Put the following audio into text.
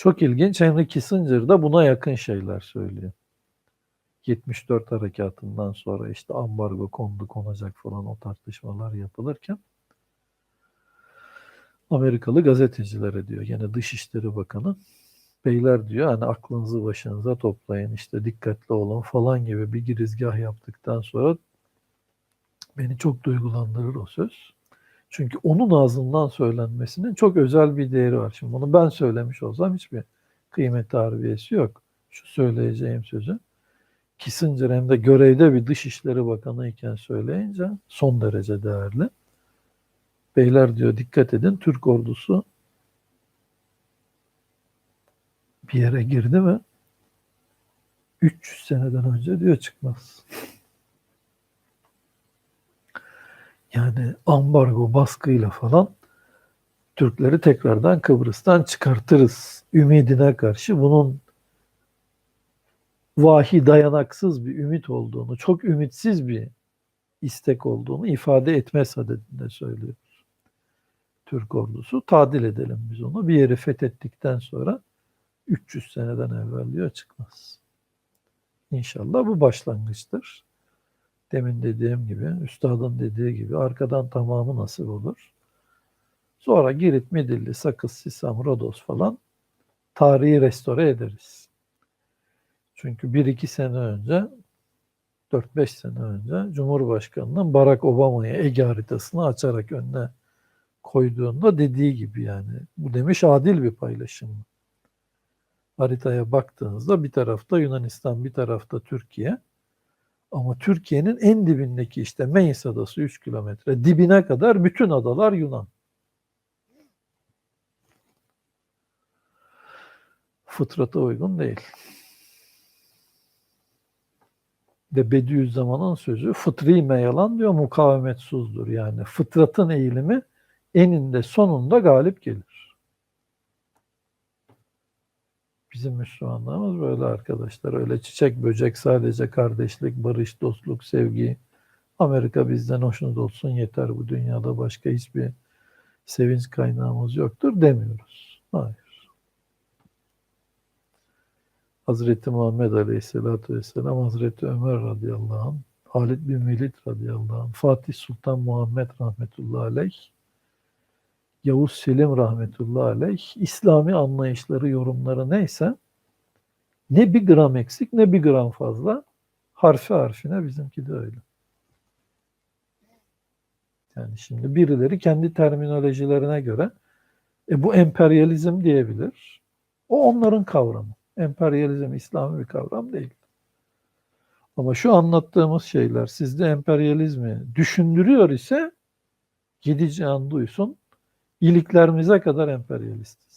Çok ilginç. Henry Kissinger da buna yakın şeyler söylüyor. 74 harekatından sonra işte ambargo kondu konacak falan o tartışmalar yapılırken Amerikalı gazetecilere diyor gene Dışişleri Bakanı beyler diyor hani aklınızı başınıza toplayın işte dikkatli olun falan gibi bir girizgah yaptıktan sonra beni çok duygulandırır o söz. Çünkü onun ağzından söylenmesinin çok özel bir değeri var. Şimdi bunu ben söylemiş olsam hiçbir kıymet harbiyesi yok. Şu söyleyeceğim sözü. Kissinger hem de görevde bir Dışişleri Bakanı iken söyleyince son derece değerli. Beyler diyor dikkat edin Türk ordusu bir yere girdi mi 300 seneden önce diyor çıkmaz. Yani ambargo baskıyla falan Türkleri tekrardan Kıbrıs'tan çıkartırız ümidine karşı bunun vahi dayanaksız bir ümit olduğunu, çok ümitsiz bir istek olduğunu ifade etme sadedinde söylüyor. Türk ordusu tadil edelim biz onu. Bir yeri fethettikten sonra 300 seneden evvel diyor çıkmaz. İnşallah bu başlangıçtır. Demin dediğim gibi, üstadın dediği gibi arkadan tamamı nasip olur. Sonra Girit, Midilli, Sakız, Sisam, Rodos falan tarihi restore ederiz. Çünkü 1-2 sene önce 4-5 sene önce Cumhurbaşkanı'nın Barack Obama'ya Ege haritasını açarak önüne koyduğunda dediği gibi yani bu demiş adil bir paylaşım. Haritaya baktığınızda bir tarafta Yunanistan, bir tarafta Türkiye. Ama Türkiye'nin en dibindeki işte Meis adası 3 kilometre dibine kadar bütün adalar Yunan. Fıtrata uygun değil. De Bediüzzaman'ın sözü fıtri meyalan diyor mukavemetsuzdur. Yani fıtratın eğilimi eninde sonunda galip gelir. Bizim Müslümanlarımız böyle arkadaşlar. Öyle çiçek böcek sadece kardeşlik, barış, dostluk, sevgi. Amerika bizden hoşnut olsun yeter bu dünyada başka hiçbir sevinç kaynağımız yoktur demiyoruz. Hayır. Hazreti Muhammed Aleyhisselatü Vesselam, Hazreti Ömer radıyallahu anh, Halid bin Velid radıyallahu anh, Fatih Sultan Muhammed rahmetullahi aleyh, Yavuz Selim rahmetullahi aleyh, İslami anlayışları, yorumları neyse, ne bir gram eksik ne bir gram fazla, harfi harfine bizimki de öyle. Yani şimdi birileri kendi terminolojilerine göre e, bu emperyalizm diyebilir. O onların kavramı. Emperyalizm İslami bir kavram değil. Ama şu anlattığımız şeyler sizde emperyalizmi düşündürüyor ise gidici an duysun iliklerimize kadar emperyalistiz.